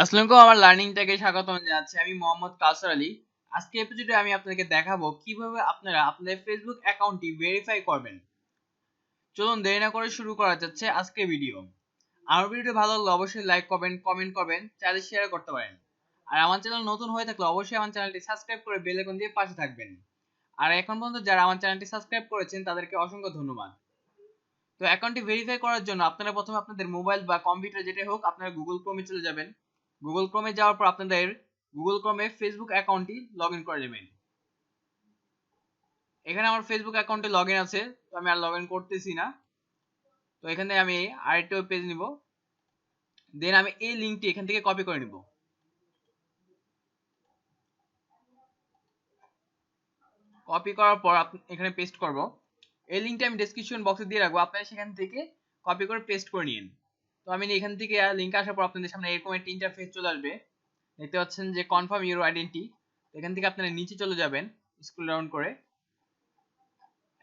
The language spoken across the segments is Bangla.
আসসালামু আমার লার্নিং টেকে স্বাগতম জানাচ্ছি আমি মোহাম্মদ কাউসার আলী। আজকে এপিসোডে আমি আপনাদেরকে দেখাবো কীভাবে আপনারা আপনাদের ফেসবুক অ্যাকাউন্টটি ভেরিফাই করবেন। চলুন দেরি না করে শুরু করা যাচ্ছে আজকের ভিডিও আমার ভিডিওটি ভালো লাগলে অবশ্যই লাইক করবেন কমেন্ট করবেন, চাইলে শেয়ার করতে পারেন। আর আমার চ্যানেল নতুন হয়ে থাকলে অবশ্যই আমার চ্যানেলটি সাবস্ক্রাইব করে বেল আইকন দিয়ে পাশে থাকবেন। আর এখন পর্যন্ত যারা আমার চ্যানেলটি সাবস্ক্রাইব করেছেন, তাদেরকে অসংখ্য ধন্যবাদ। তো অ্যাকাউন্টটি ভেরিফাই করার জন্য আপনারা প্রথমে আপনাদের মোবাইল বা কম্পিউটার যেটাই হোক, আপনারা গুগল ক্রোমে চলে যাবেন। গুগল ক্রোমে যাওয়ার পর আপনাদের গুগল ক্রোমে ফেসবুক অ্যাকাউন্টটি লগ ইন করে নেবেন। এখানে আমার ফেসবুক অ্যাকাউন্টে লগ ইন আছে, তো আমি আর লগ ইন করতেছি না। তো এখানে আমি আরেকটা ওয়েব পেজ নিব। দেন আমি এই লিঙ্কটি এখান থেকে কপি করে নিব। কপি করার পর এখানে পেস্ট করব। এই লিঙ্কটা আমি ডেসক্রিপশন বক্সে দিয়ে রাখব। আপনারা সেখান থেকে কপি করে পেস্ট করে নিন। তো আমি এখান থেকে লিঙ্ক আসার পর আপনাদের সামনে এরকম একটা ইন্টারফেস চলে আসবে। দেখতে পাচ্ছেন যে কনফার্ম ইউর আইডেন্টি এখান থেকে আপনারা নিচে চলে যাবেন স্ক্রল ডাউন করে।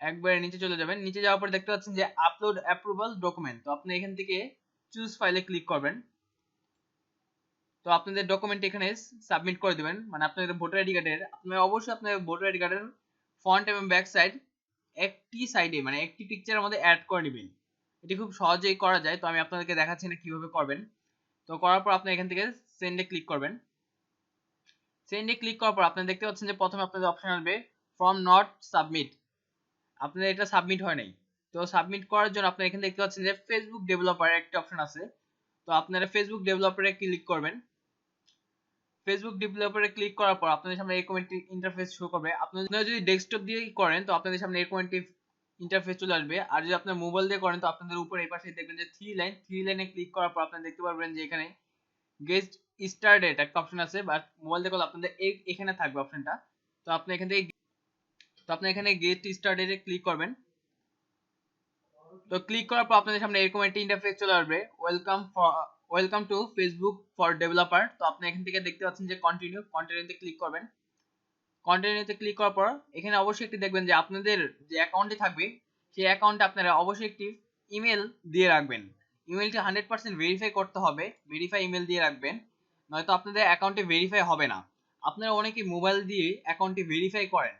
একবারে নিচে চলে যাবেন। নিচে যাওয়ার পর দেখতে পাচ্ছেন যে আপলোড অ্যাপ্রুভাল ডকুমেন্ট তো আপনি এখান থেকে চুজ ফাইলে ক্লিক করবেন। তো আপনাদের ডকুমেন্ট এখানে সাবমিট করে দেবেন। মানে আপনাদের ভোটার আইডি কার্ডের আপনারা অবশ্যই আপনার ভোটার আইডি কার্ডের ফ্রন্ট এবং ব্যাক সাইড একটি সাইডে মানে একটি পিকচারের মধ্যে অ্যাড করে নেবেন। এটি খুব সহজেই করা যায়, তো আমি আপনাদেরকে দেখাচ্ছি না কীভাবে করবেন। তো করার পর আপনি এখান থেকে সেন্ডে ক্লিক করবেন। সেন্ডে ক্লিক করার পর আপনি দেখতে পাচ্ছেন যে প্রথমে আপনাদের অপশন আসবে ফ্রম নট সাবমিট আপনাদের এটা সাবমিট হয় নাই। তো সাবমিট করার জন্য আপনি এখানে দেখতে পাচ্ছেন যে ফেসবুক ডেভেলপার একটা অপশন আছে। তো আপনারা ফেসবুক ডেভেলপারে ক্লিক করবেন। ফেসবুক ডেভেলপারে ক্লিক করার পর আপনাদের সামনে এরকম একটি ইন্টারফেস শো করবে। আপনারা যদি ডেস্কটপ দিয়ে করেন, তো আপনাদের সামনে এরকম একটি ইন্টারফেস চলে আসবে। আর যদি আপনার মোবাইল দিয়ে করেন, তো আপনাদের উপরে এই পাশে দেখবেন যে থ্রি লাইন থ্রি লাইনে ক্লিক করার পর আপনারা দেখতে পারবেন যে এখানে গেস্ট স্টার্টেড একটা অপশন আছে বাট মোবাইল দিয়ে করলে আপনাদের এখানে থাকবে অপশনটা তো আপনি এখান থেকে, তো আপনি এখানে গেস্ট স্টার্টেডে ক্লিক করবেন। তো ক্লিক করার পর আপনাদের সামনে এরকম একটা ইন্টারফেস চলে আসবে। Welcome welcome to Facebook for developer তো আপনি এখান থেকে দেখতে পাচ্ছেন যে কন্টিনিউ কন্টিনিউতে ক্লিক করবেন। কন্টিনিউতে ক্লিক করার পর, এখানে অবশ্যই একটি দেখবেন যে আপনাদের যে অ্যাকাউন্টে থাকবে, সেই অ্যাকাউন্টে আপনারা অবশ্যই একটি ইমেল দিয়ে রাখবেন। ইমেলটি হান্ড্রেড পার্সেন্ট ভেরিফাই করতে হবে ভেরিফাই ইমেল দিয়ে রাখবেন, নয়তো আপনাদের অ্যাকাউন্টে ভেরিফাই হবে না। আপনারা অনেকেই মোবাইল দিয়ে অ্যাকাউন্টটি ভেরিফাই করেন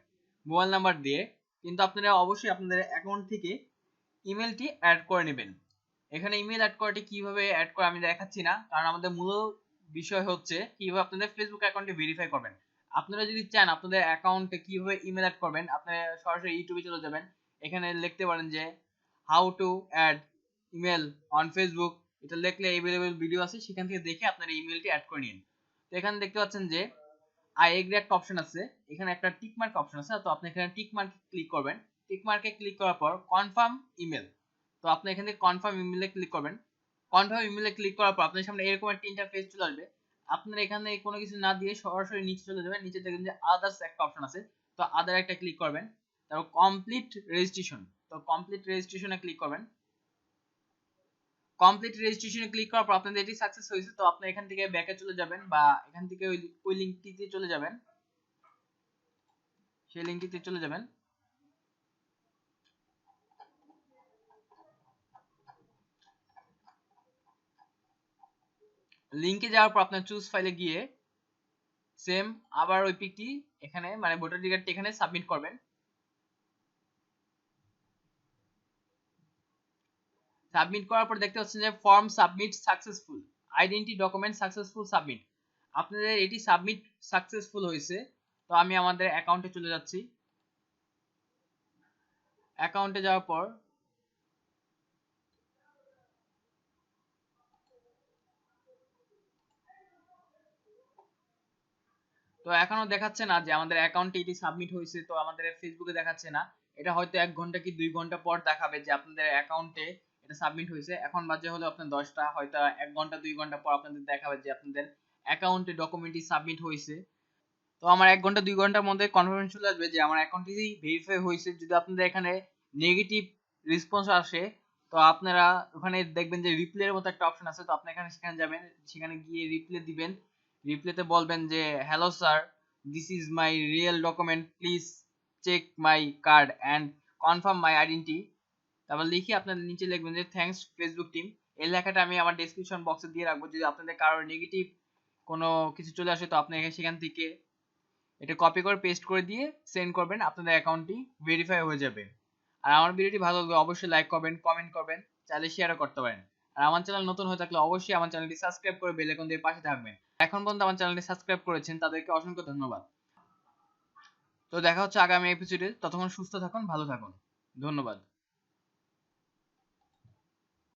মোবাইল নাম্বার দিয়ে, কিন্তু আপনারা অবশ্যই আপনাদের অ্যাকাউন্ট থেকে ইমেলটি অ্যাড করে নেবেন। এখানে ইমেল অ্যাড করাটি কীভাবে অ্যাড করে আমি দেখাচ্ছি না, কারণ আমাদের মূল বিষয় হচ্ছে কীভাবে আপনাদের ফেসবুক অ্যাকাউন্টে ভেরিফাই করবেন। আপনারা যদি চান আপনাদের অ্যাকাউন্টে কীভাবে ইমেল অ্যাড করবেন, আপনারা সরাসরি ইউটিউবে চলে যাবেন। এখানে লিখতে পারেন যে how to add email on Facebook এটা লিখলে এভেলেবেল ভিডিও আছে, সেখান থেকে দেখে আপনারা ইমেলটি অ্যাড করে নিন। তো এখানে দেখতে পাচ্ছেন যে আই এগ্রি একটা অপশন আছে। এখানে একটা টিক মার্ক অপশন আছে। তো আপনি এখানে টিক মার্কে ক্লিক করবেন। টিক মার্কে ক্লিক করার পর কনফার্ম ইমেল তো আপনি এখান থেকে কনফার্ম ইমেলে ক্লিক করবেন। কনফার্ম ইমেলে ক্লিক করার পর আপনার সামনে এরকম একটা ইন্টারফেস চলে আসবে। আপনারা এখানে কোনো কিছু না দিয়ে সরাসরি নিচে চলে যাবেন। নিচে দেখবেন যে আদার্স একটা অপশন আছে। তো আদার একটা ক্লিক করবেন। তারপর কমপ্লিট রেজিস্ট্রেশন তো কমপ্লিট রেজিস্ট্রেশনে ক্লিক করবেন। কমপ্লিট রেজিস্ট্রেশনে ক্লিক করার পর আপনাদের এটি সাকসেস হয়েছে। তো আপনি এখান থেকে ব্যাকে চলে যাবেন বা এখান থেকে ওই ওই লিংকটিতে চলে যাবেন। সেই লিংকটিতে চলে যাবেন। লিংকে যাওয়ার পর আপনার চুজ ফাইলে গিয়ে সেম আবার ওই পিকটি এখানে মানে ভোটার কার্ডটি এখানে সাবমিট করবেন। সাবমিট করার পর দেখতে পাচ্ছেন যে form submit successful identity document successful submit আপনাদের এটি সাবমিট সাকসেসফুল হয়েছে, তো আমি আমাদের অ্যাকাউন্টে চলে যাচ্ছি। অ্যাকাউন্টে যাওয়ার পর তো এখনও দেখাচ্ছে না যে আমাদের অ্যাকাউন্টে এটি সাবমিট হয়েছে, তো আমাদের ফেসবুকে দেখাচ্ছে না। এটা হয়তো এক ঘণ্টা কি দুই ঘণ্টা পর দেখাবে যে আপনাদের অ্যাকাউন্টে এটা সাবমিট হয়েছে। এখন বাজে হলো আপনার দশটা, হয়তো এক ঘণ্টা, দুই ঘণ্টা পর আপনাদের দেখাবে যে আপনাদের অ্যাকাউন্টে ডকুমেন্টটি সাবমিট হয়েছে। তো আমার এক ঘণ্টা, দুই ঘণ্টার মধ্যে কনফার্মেশন চলে আসবে যে আমার অ্যাকাউন্টটি ভেরিফাই হয়েছে। যদি আপনাদের এখানে নেগেটিভ রেসপন্স আসে, তো আপনারা ওখানে দেখবেন যে রিপ্লের মতো একটা অপশন আছে। তো আপনি এখানে সেখানে যাবেন, সেখানে গিয়ে রিপ্লে দিবেন। রিপ্লেতে বলবেন যে hello sir this is my real document please check my card and confirm my identity তারপর লিখে আপনার নিচে লিখবেন যে থ্যাঙ্কস ফেসবুক টিম এই লেখাটা আমি আমার ডেসক্রিপশন বক্সে দিয়ে রাখব। যদি আপনাদের কারোর নেগেটিভ কোনো কিছু চলে আসে, তো আপনি সেখান থেকে এটা কপি করে পেস্ট করে দিয়ে সেন্ড করবেন। আপনাদের অ্যাকাউন্টটি ভেরিফাই হয়ে যাবে। আর আমার ভিডিওটি ভালো লাগলে অবশ্যই লাইক করবেন কমেন্ট করবেন। চাইলে শেয়ারও করতে পারেন। আর আমার চ্যানেল নতুন হয়ে থাকলে অবশ্যই আমার চ্যানেলটি সাবস্ক্রাইব করে বেল আইকন দিয়ে পাশে থাকবেন। এখন পর্যন্ত আমার চ্যানেলটি সাবস্ক্রাইব করেছেন, তাদেরকে অসংখ্য ধন্যবাদ। তো দেখা হচ্ছে আগামী এপিসোডে ততক্ষণ সুস্থ থাকুন, ভালো থাকুন। ধন্যবাদ।